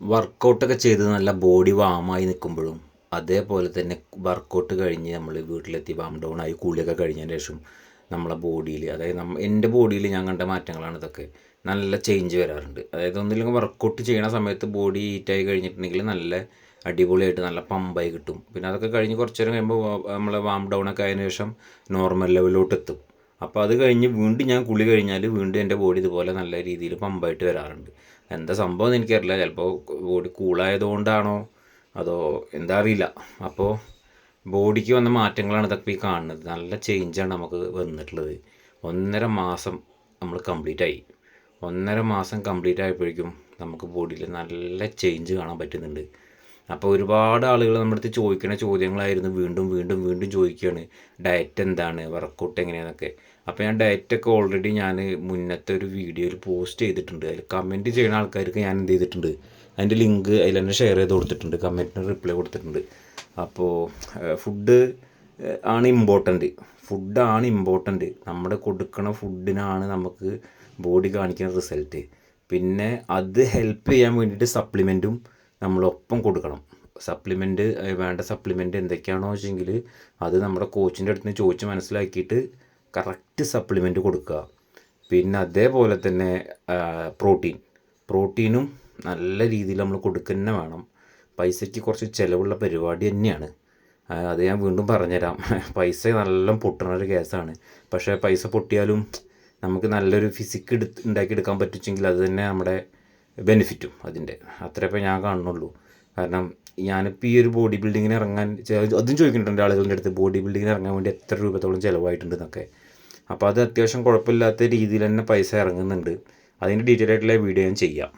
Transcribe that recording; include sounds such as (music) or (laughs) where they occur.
വർക്കൗട്ടൊക്കെ ചെയ്ത് നല്ല ബോഡി വാമായി നിൽക്കുമ്പോഴും അതേപോലെ തന്നെ വർക്കൗട്ട് കഴിഞ്ഞ് നമ്മൾ വീട്ടിലെത്തി വാം ഡൗൺ ആയി കൂളിയൊക്കെ കഴിഞ്ഞതിന് ശേഷം നമ്മളെ ബോഡിയിൽ അതായത് നമ്മ എന്റെ ബോഡിയിൽ ഞാൻ കണ്ട മാറ്റങ്ങളാണ് ഇതൊക്കെ. നല്ല ചേഞ്ച് വരാറുണ്ട്. അതായത് ഒന്നില്ലെങ്കിൽ വർക്കൗട്ട് ചെയ്യണ സമയത്ത് ബോഡി ഹീറ്റായി കഴിഞ്ഞിട്ടുണ്ടെങ്കിൽ നല്ല അടിപൊളിയായിട്ട് നല്ല പമ്പായി കിട്ടും. പിന്നെ അതൊക്കെ കഴിഞ്ഞ് കുറച്ച് നേരം കഴിയുമ്പോൾ നമ്മളെ വാം ഡൗൺ ഒക്കെ ആയതിനു ശേഷം നോർമൽ ലെവലിലോട്ട് എത്തും. അപ്പോൾ അത് കഴിഞ്ഞ് വീണ്ടും ഞാൻ കുളി കഴിഞ്ഞാൽ വീണ്ടും എന്റെ ബോഡി ഇതുപോലെ നല്ല രീതിയിൽ പമ്പായിട്ട് വരാറുണ്ട്. എന്താ സംഭവം എന്ന് എനിക്കറിയില്ല. ചിലപ്പോൾ ബോഡി കൂളായതുകൊണ്ടാണോ അതോ എന്താ അറിയില്ല. അപ്പോൾ ബോഡിക്ക് വന്ന മാറ്റങ്ങളാണ് ഇതൊക്കെ ഈ കാണുന്നത്. നല്ല ചേഞ്ചാണ് നമുക്ക് വന്നിട്ടുള്ളത്. ഒന്നര മാസം നമ്മൾ കംപ്ലീറ്റ് ആയി. ഒന്നര മാസം കംപ്ലീറ്റ് ആയപ്പോഴേക്കും നമുക്ക് ബോഡിയിൽ നല്ല ചേഞ്ച് കാണാൻ പറ്റുന്നുണ്ട്. അപ്പോൾ ഒരുപാട് ആളുകൾ നമ്മുടെ അടുത്ത് ചോദിക്കുന്ന ചോദ്യങ്ങളായിരുന്നു വീണ്ടും വീണ്ടും വീണ്ടും ചോദിക്കുകയാണ്. ഡയറ്റ് എന്താണ്? വർക്കൗട്ട് എങ്ങനെയാണെന്നൊക്കെ അപ്പോൾ ഞാൻ ഡയറ്റൊക്കെ ഓൾറെഡി ഞാൻ മുന്നത്തെ ഒരു വീഡിയോയിൽ പോസ്റ്റ് ചെയ്തിട്ടുണ്ട്. അതിൽ കമന്റ് ചെയ്യുന്ന ആൾക്കാർക്ക് ഞാൻ എന്ത് ചെയ്തിട്ടുണ്ട്? അതിന്റെ ലിങ്ക് അതിൽ തന്നെ ഷെയർ ചെയ്ത് കൊടുത്തിട്ടുണ്ട്. കമന്റിന് റിപ്ലൈ കൊടുത്തിട്ടുണ്ട്. അപ്പോൾ ഫുഡ് ആണ് ഇമ്പോർട്ടന്റ് ഫുഡാണ് ഇമ്പോർട്ടന്റ് നമ്മുടെ കൊടുക്കുന്ന ഫുഡിനാണ് നമുക്ക് ബോഡി കാണിക്കുന്ന റിസൾട്ട് പിന്നെ അത് ഹെൽപ്പ് ചെയ്യാൻ വേണ്ടിയിട്ട് സപ്ലിമെന്റും നമ്മളൊപ്പം കൊടുക്കണം. സപ്ലിമെന്റ് വേണ്ട സപ്ലിമെന്റ് എന്തൊക്കെയാണോ വെച്ചെങ്കിൽ അത് നമ്മുടെ കോച്ചിന്റെ അടുത്ത് നിന്ന് ചോദിച്ച് മനസ്സിലാക്കിയിട്ട് കറക്റ്റ് സപ്ലിമെന്റ് കൊടുക്കുക. പിന്നെ അതേപോലെ തന്നെ പ്രോട്ടീൻ പ്രോട്ടീനും നല്ല രീതിയിൽ നമ്മൾ കൊടുക്കുന്ന വേണം. പൈസയ്ക്ക് കുറച്ച് ചിലവുള്ള പരിപാടി തന്നെയാണ്. അത് ഞാൻ വീണ്ടും പറഞ്ഞുതരാം. (laughs) പൈസ നല്ല പൊട്ടണ ഒരു കേസാണ് പക്ഷേ പൈസ പൊട്ടിയാലും നമുക്ക് നല്ലൊരു ഫിസിക്ക് എടുത്ത് ഉണ്ടാക്കിയെടുക്കാൻ പറ്റിച്ചെങ്കിൽ അത് തന്നെ നമ്മുടെ ബെനിഫിറ്റും അതിന്റെ. അത്രയപ്പോൾ ഞാൻ കാണുന്നുള്ളൂ. കാരണം ഞാനിപ്പോൾ ഈ ഒരു ബോഡി ബിൽഡിങ്ങിന് ഇറങ്ങാൻ അതും ചോദിക്കുന്നുണ്ട് ആളുകളുടെ അടുത്ത് ബോഡി ബിൽഡിങ്ങിന് ഇറങ്ങാൻ വേണ്ടി എത്ര രൂപത്തോളം ചിലവായിട്ടുണ്ട് എന്നൊക്കെ അപ്പോൾ അത് അത്യാവശ്യം കുഴപ്പമില്ലാത്ത രീതിയിൽ തന്നെ പൈസ ഇറങ്ങുന്നുണ്ട്. അതിന്റെ ഡീറ്റെയിൽ ആയിട്ടുള്ള വീഡിയോ ഞാൻ ചെയ്യാം.